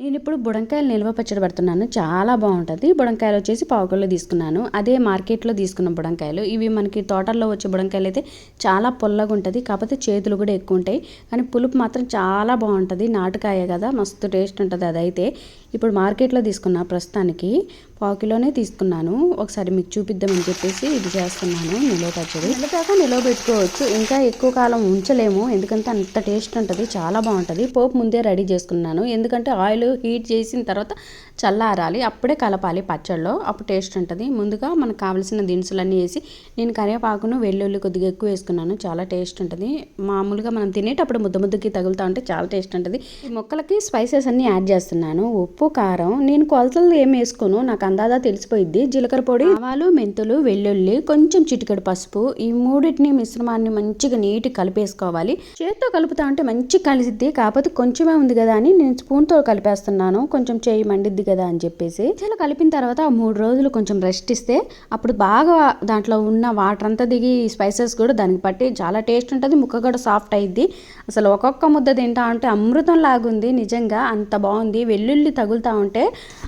నేను ఇప్పుడు బుడంకాయలు నిల్వ పచ్చడి పెడుతున్నాను. చాలా బాగుంటుంది. బుడంకాయలు వచ్చేసి పావు తీసుకున్నాను. అదే మార్కెట్లో తీసుకున్న బుడంకాయలు. ఇవి మనకి తోటల్లో వచ్చే బుడంకాయలు అయితే చాలా పుల్లగా ఉంటుంది. కాకపోతే చేతులు కూడా ఎక్కువ ఉంటాయి. కానీ పులుపు మాత్రం చాలా బాగుంటుంది. నాటుకాయ కదా. మస్తు టేస్ట్ ఉంటుంది అదైతే. ఇప్పుడు మార్కెట్లో తీసుకున్న ప్రస్తుతానికి పాకిలోనే తీసుకున్నాను. ఒకసారి మీకు చూపిద్దామని చెప్పేసి ఇది చేస్తున్నాను. నిల్వ పచ్చడి. నిలదాకా నిల్వ పెట్టుకోవచ్చు. ఇంకా ఎక్కువ కాలం ఉంచలేము. ఎందుకంటే అంత టేస్ట్ ఉంటుంది. చాలా బాగుంటుంది. పోపు ముందే రెడీ చేసుకున్నాను. ఎందుకంటే ఆయిల్ హీట్ చేసిన తర్వాత చల్లారాలి అప్పుడే కలపాలి పచ్చడిలో అప్పుడు టేస్ట్ ఉంటుంది. ముందుగా మనకు కావాల్సిన దినుసులన్నీ వేసి నేను కరివేపాకును వెల్లుల్లి కొద్దిగా ఎక్కువ వేసుకున్నాను. చాలా టేస్ట్ ఉంటుంది. మామూలుగా మనం తినేటప్పుడు ముద్ద ముద్దకి తగులుతూ ఉంటే చాలా టేస్ట్ ఉంటుంది. ఈ మొక్కలకి స్పైసెస్ అన్నీ యాడ్ చేస్తున్నాను. ఉప్పు కారం నేను కొలతలు ఏం వేసుకోను. నాకు అందాదా తెలిసిపోయిద్ది. జీలకర్ర పొడి ఆవాలు మెంతులు వెల్లుల్లి కొంచెం చిటికెడు పసుపు. ఈ మూడింటిని మిశ్రమాన్ని మంచిగా నీట్ కలిపేసుకోవాలి. చేతితో కలుపుతా ఉంటే మంచిగా కలిసిద్ది. కాకపోతే కొంచెమే ఉంది కదా అని నేను స్పూన్తో కలిపేస్తున్నాను. కొంచెం చేయి మండిద్ది కదా అని చెప్పేసి ఇలా కలిపిన తర్వాత ఆ మూడు రోజులు కొంచెం రెస్ట్ ఇస్తే అప్పుడు బాగా దాంట్లో ఉన్న వాటర్ అంతా దిగి స్పైసెస్ కూడా దానికి పట్టి చాలా టేస్ట్ ఉంటుంది ముక్క కూడా సాఫ్ట్ అయింది అసలు ఒక్కొక్క ముద్ద తింటా ఉంటే అమృతం లాగుంది నిజంగా అంత బాగుంది. వెల్లుల్లి తగులుతూ ఉంటే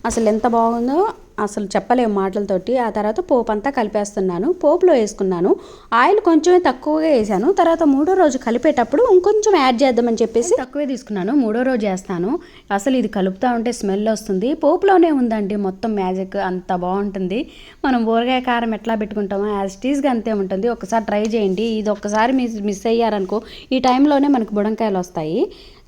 అసలు ఎంత బాగుందో అసలు చెప్పలేము మాటలతోటి. ఆ తర్వాత పోపు అంతా కలిపేస్తున్నాను. పోపులో వేసుకున్నాను. ఆయిల్ కొంచెమే తక్కువగా వేసాను. తర్వాత మూడో రోజు కలిపేటప్పుడు ఇంకొంచెం యాడ్ చేద్దామని చెప్పేసి తక్కువే తీసుకున్నాను. మూడో రోజు వేస్తాను. అసలు ఇది కలుపుతూ ఉంటే స్మెల్ వస్తుంది. పోపులోనే ఉందండి మొత్తం మ్యాజిక్. అంత బాగుంటుంది. మనం ఊరగాయ కారం ఎట్లా పెట్టుకుంటామో యాజ్ టీజ్గా అంతే ఉంటుంది. ఒకసారి ట్రై చేయండి. ఇది ఒక్కసారి మిస్ మిస్ అయ్యారనుకో ఈ టైంలోనే మనకు బుడంకాయలు వస్తాయి.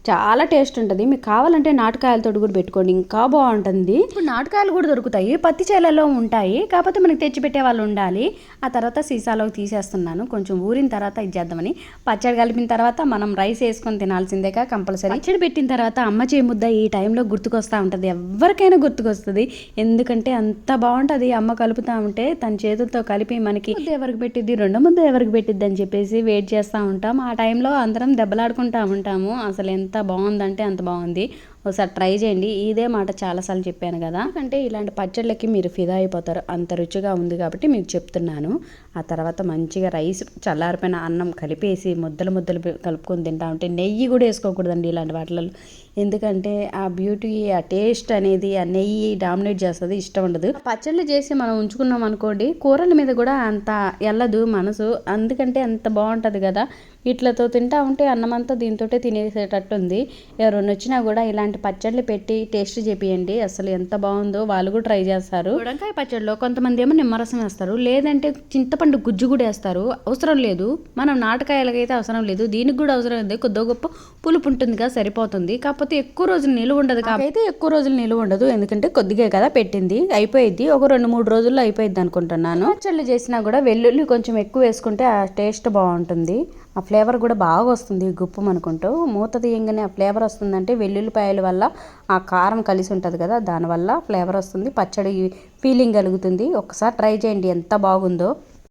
చాలా టేస్ట్ ఉంటుంది. మీకు కావాలంటే నాటుకాయలతో కూడా పెట్టుకోండి. ఇంకా బాగుంటుంది. ఇప్పుడు నాటుకాయలు కూడా దొరుకుతాయి. పత్తి చేలలో ఉంటాయి. కాకపోతే మనకి తెచ్చి పెట్టే వాళ్ళు ఉండాలి. ఆ తర్వాత సీసాలోకి తీసేస్తున్నాను. కొంచెం ఊరిన తర్వాత ఇది చేద్దామని. పచ్చడి కలిపిన తర్వాత మనం రైస్ వేసుకొని తినాల్సిందేగా కంపల్సరీ. పచ్చడి పెట్టిన తర్వాత అమ్మ చేయి ముద్ద ఈ టైంలో గుర్తుకొస్తూ ఉంటుంది. ఎవరికైనా గుర్తుకొస్తుంది. ఎందుకంటే అంత బాగుంటుంది. అమ్మ కలుపుతూ ఉంటే తన చేతులతో కలిపి మనకి ఎవరికి పెట్టిద్ది? రెండో ముద్ద ఎవరికి పెట్టిద్ది అని చెప్పేసి వెయిట్ చేస్తూ ఉంటాం. ఆ టైంలో అందరం దెబ్బలాడుకుంటూ ఉంటాము. అసలు ఎంత బాగుందంటే అంత బాగుంది. ఒకసారి ట్రై చేయండి. ఇదే మాట చాలాసార్లు చెప్పాను కదా. అంటే ఇలాంటి పచ్చళ్ళకి మీరు ఫిదా అయిపోతారు. అంత రుచిగా ఉంది కాబట్టి మీకు చెప్తున్నాను. ఆ తర్వాత మంచిగా రైస్ చల్లారిపోయిన అన్నం కలిపేసి ముద్దలు ముద్దలు కలుపుకొని తింటా ఉంటే నెయ్యి కూడా వేసుకోకూడదండి ఇలాంటి వాటిలలో. ఎందుకంటే ఆ బ్యూటీ ఆ టేస్ట్ అనేది ఆ నెయ్యి డామినేట్ చేస్తుంది ఇష్టం ఉండదు. పచ్చళ్ళు చేసి మనం ఉంచుకున్నాం అనుకోండి కూరల మీద కూడా అంత ఎల్లదు మనసు. అందుకంటే అంత బాగుంటుంది కదా. వీటితో తింటా ఉంటే అన్నం అంతా దీంతో తినేసేటట్టు ఉంది ఎవరైనా వచ్చినా కూడా ఇలాంటి పచ్చళ్ళు పెట్టి టేస్ట్ చేపియండి. అసలు ఎంత బాగుందో వాళ్ళు కూడా ట్రై చేస్తారు. బుడంకాయ పచ్చడిలో కొంతమంది ఏమో నిమ్మరసం వేస్తారు. లేదంటే చింతపండు గుజ్జు కూడా వేస్తారు. అవసరం లేదు. మనం నాటకాయలకైతే అవసరం లేదు. దీనికి కూడా అవసరం లేదు. కొద్దిగా గొప్ప పులుపు ఉంటుంది కదా సరిపోతుంది. కాకపోతే ఎక్కువ రోజులు నిలువ ఉండదు కాబట్టి ఎక్కువ రోజులు నిలువ ఉండదు. ఎందుకంటే కొద్దిగా కదా పెట్టింది. అయిపోయింది ఒక రెండు మూడు రోజుల్లో అయిపోయింది అనుకుంటున్నాను. పచ్చళ్ళు చేసినా కూడా వెల్లుల్లి కొంచెం ఎక్కువ వేసుకుంటే ఆ టేస్ట్ బాగుంటుంది. ఆ ఫ్లేవర్ కూడా బాగా వస్తుంది గుప్పం అనుకుంటూ. మూత తీయంగానే ఆ ఫ్లేవర్ వస్తుందంటే వెల్లుల్లిపాయల వల్ల ఆ కారం కలిసి ఉంటుంది కదా దానివల్ల ఫ్లేవర్ వస్తుంది. పచ్చడి ఫీలింగ్ కలుగుతుంది. ఒకసారి ట్రై చేయండి ఎంత బాగుందో.